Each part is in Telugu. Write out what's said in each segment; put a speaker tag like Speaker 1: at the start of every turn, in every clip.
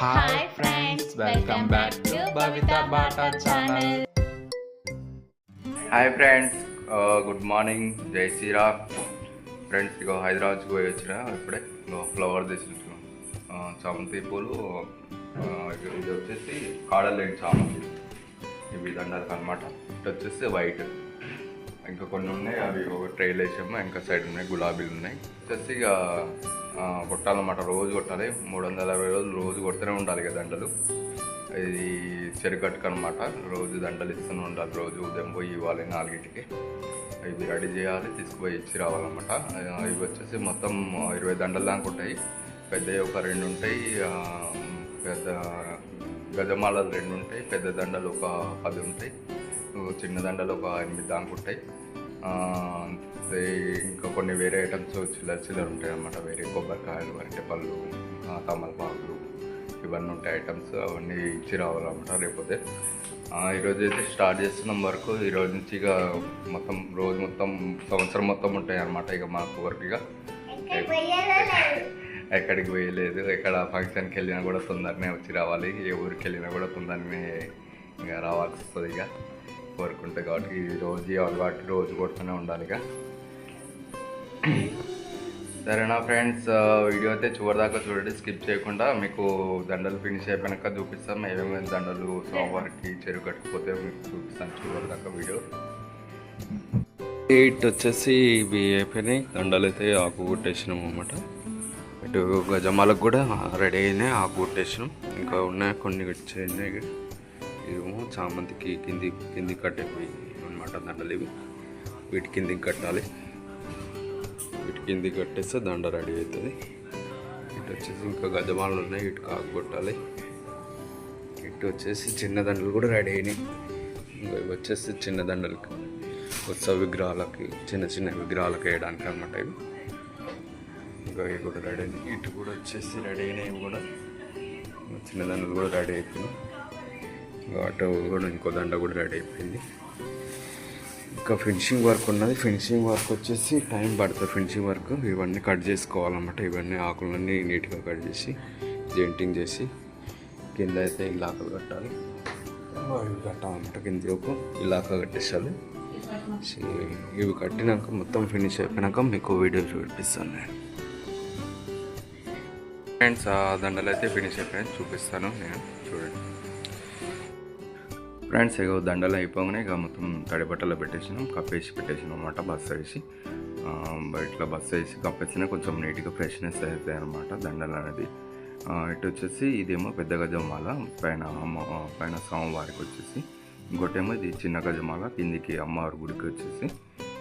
Speaker 1: Hi friends welcome back to Bata channel
Speaker 2: hi friends good morning Jai Shriram friends ఇగో హైదరాబాద్కి పోయి వచ్చిన ఇప్పుడే ఇగో ఫ్లవర్ తీసుకుంటున్నాం చామంతి పూలు ఇది వచ్చేసి కాడలేని చామంతి. ఇవి దండాలు అనమాట ఇటు వచ్చేసి వైట్. ఇంకా కొన్ని ఉన్నాయి అవి ఒక ట్రైల్ వేసాము. ఇంకా సైడ్ ఉన్నాయి గులాబీలు ఉన్నాయి. వచ్చేసి ఇక కొట్టాలన్నమాట. రోజు కొట్టాలి. మూడు వందల అరవై రోజులు రోజు కొడుతూనే ఉండాలి ఇక దండలు. ఇది చెరుకట్టుకు అనమాట రోజు దండలు ఇస్తూనే ఉండాలి. రోజు ఉదయం పోయి ఇవ్వాలి నాలుగింటికి. ఇవి రెడీ చేయాలి తీసుకుపోయి ఇచ్చి రావాలన్నమాట. ఇవి వచ్చేసి మొత్తం ఇరవై దండలు దాకా ఉంటాయి. పెద్దవి ఒక రెండు ఉంటాయి. పెద్ద గజమాలలు రెండు ఉంటాయి. పెద్ద దండలు ఒక పది ఉంటాయి. చిన్న దండలు ఒక ఎనిమిది దాకా ఉంటాయి. ఇది ఇంకా కొన్ని వేరే ఐటమ్స్ చిల్లర చిల్లర ఉంటాయి అన్నమాట. వేరే కొబ్బరికాయలు అరటిపళ్ళు తమలపాకులు ఇవన్నీ ఉంటాయి ఐటమ్స్ అవన్నీ ఇచ్చి రావాలన్నమాట ఆ, ఈరోజు అయితే స్టార్ట్ చేస్తున్నాం వరకు. ఈరోజు నుంచి ఇక మొత్తం రోజు మొత్తం సంవత్సరం మొత్తం ఉంటాయి అన్నమాట ఇక మాకు వర్క్ ఇక. ఎక్కడికి పోయలేదు. ఎక్కడ ఫంక్షన్కి వెళ్ళినా కూడా తొందరనే వచ్చి రావాలి. ఏ ఊరికి వెళ్ళినా కూడా తొందరనే ఇక రావాల్సి వస్తుంది ఇక. వర్క్ ఉంటుంది కాబట్టి ఈ రోజు అలవాటు రోజు కొడుతూనే ఉండాలి ఇక. సరేనా ఫ్రెండ్స్ వీడియో అయితే చివరిదాకా చూడండి స్కిప్ చేయకుండా మీకు దండలు ఫినిష్ అయిపోయాక చూపిస్తాం. ఏమేమి దండలు సోమవారికి చెరువు కట్టుకుపోతే మీకు చూపిస్తాను చివరిదాకా వీడియో. ఎయిట్ వచ్చేసి ఇవి అయిపోయినాయి. దండలు అయితే ఆకు కొట్టేసినాం అనమాట ఇటు గజమాలకు కూడా రెడీ అయినాయి ఆకు కొట్టేసినాం. ఇంకా ఉన్నాయి కొన్ని చేయినాయి ఇవేమో చామంతికి కింది కింది కట్టేవి అనమాట దండలు ఇవి. వీటి కిందికి కట్టాలి. కింది కట్టేస్తే దండ రెడీ అవుతుంది. ఇటు వచ్చేసి ఇంకా గజమాలు ఉన్నాయి ఇటు కాకు ఇటు వచ్చేసి చిన్న దండలు కూడా రెడీ అయినాయి. ఇంకా ఇవి వచ్చేసి చిన్న దండలకి ఉత్సవ విగ్రహాలకి చిన్న చిన్న విగ్రహాలకు వేయడానికి అనమాట ఇవి. ఇంకా ఇవి కూడా రెడీ అయినాయి. ఇటు కూడా వచ్చేసి రెడీ అయినాయి కూడా. చిన్న దండలు కూడా రెడీ అయిపోయినాయి. ఇంకా అటు కూడా ఇంకో దండ కూడా రెడీ అయిపోయింది. ఇంకా ఫినిషింగ్ వర్క్ ఉన్నది. ఫినిషింగ్ వర్క్ వచ్చేసి టైం పడుతుంది. ఫినిషింగ్ వర్క్ ఇవన్నీ కట్ చేసుకోవాలన్నమాట. ఇవన్నీ ఆకులన్నీ నీట్గా కట్ చేసి జెంటింగ్ చేసి కింద అయితే ఇలాక కట్టాలి. ఇవి కట్టాలన్నమాట. కిందలోపు ఇలాక కట్టేసాలి. ఇవి కట్టినాక మొత్తం ఫినిష్ అయిపోయినాక మీకు వీడియో చూపిస్తాను నేను. ఫ్రెండ్స్ ఆ దండలు అయితే ఫినిష్ అయిపోయాయి చూపిస్తాను నేను. చూడండి. ఫ్రెండ్స్ ఇక దండలు అయిపోగానే ఇక మొత్తం తడిబట్టలో పెట్టేసినాం కప్పేసి పెట్టేసినాం అనమాట బస్సు వేసి. ఇట్లా బస్ బస్సు వేసి కప్పేసినా కొంచెం నీట్గా ఫ్రెష్నెస్ అవుతాయి అనమాట దండలు అనేది. ఇటు వచ్చేసి ఇదేమో పెద్ద గజమాల పైన అమ్మ పైన స్వామివారికి వచ్చేసి. ఇంకోటేమో ఇది చిన్న గజమాల కిందికి అమ్మవారి గుడికి వచ్చేసి.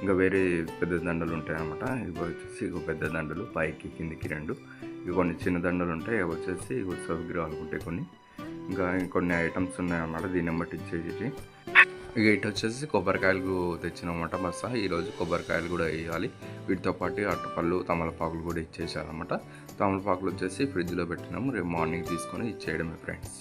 Speaker 2: ఇంకా వేరే పెద్ద దండలు ఉంటాయన్నమాట ఇవి వచ్చేసి ఇక పెద్ద దండలు పైకి కిందికి రెండు. ఇవి కొన్ని చిన్న దండలు ఉంటాయి ఇవి వచ్చేసి ఉత్సవ విగ్రహాలు ఉంటాయి కొన్ని. ఇంకా కొన్ని ఐటమ్స్ ఉన్నాయన్నమాట దీన్ని బట్టి ఇచ్చేసి ఇక ఇటు వచ్చేసి కొబ్బరికాయలు తెచ్చినమాట బస్సా. ఈరోజు కొబ్బరికాయలు కూడా వేయాలి. వీటితో పాటు అట్టపళ్ళు తమలపాకులు కూడా ఇచ్చేసారనమాట తమలపాకులు వచ్చేసి ఫ్రిడ్జ్లో పెట్టినాము. రేపు మార్నింగ్ తీసుకొని ఇచ్చేయడమే ఫ్రెండ్స్